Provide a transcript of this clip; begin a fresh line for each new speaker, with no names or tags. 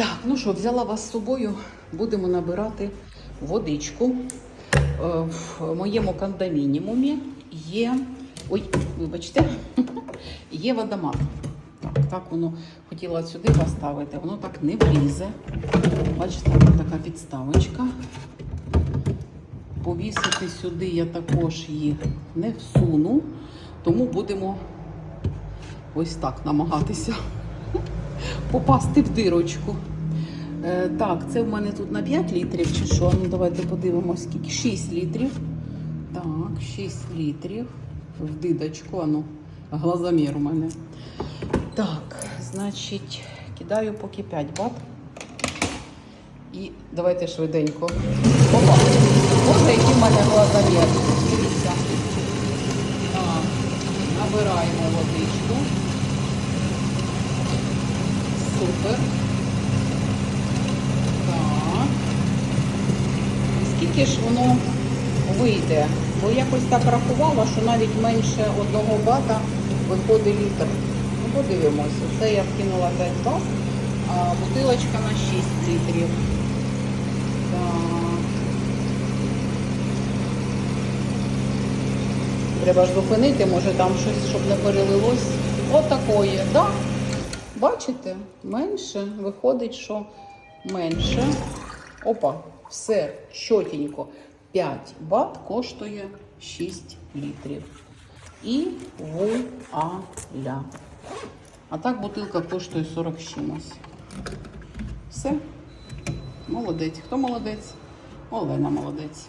Так, ну що, взяла вас з собою, будемо набирати водичку. Е, В моєму кондомінімумі є. Ой, вибачте, є водомат. Так, так воно хотіла сюди поставити, воно так не влізе. Бачите, тут така підставочка. Повісити сюди я також їх не всуну, тому будемо ось так намагатися попасти в дирочку. Е, так, це в мене тут на 5 літрів чи що? Ну давайте подивимось, скільки. 6 літрів. Так, 6 літрів. В дидочку, ану, глазомір у мене. Так, значить, кидаю поки 5 бат. І давайте швиденько. Опа! Боже, який в мене глазомір. Дивіться. Набираємо водичку. Супер. Так. Скільки ж воно вийде? Бо якось так рахувала, що навіть менше одного бата виходить літр. Ну, подивимося. Це я вкинула 5 бат, а бутилочка на 6 літрів. Так. Треба ж зупинити, може там щось, щоб не перелилось. Отакої, да? Бачите? Менше. Виходить, що менше. Опа, все чотенько. 5 бат коштує 6 літрів. І вуаля. А так бутилка коштує 40 з чимось. Все. Молодець. Хто молодець? Олена молодець.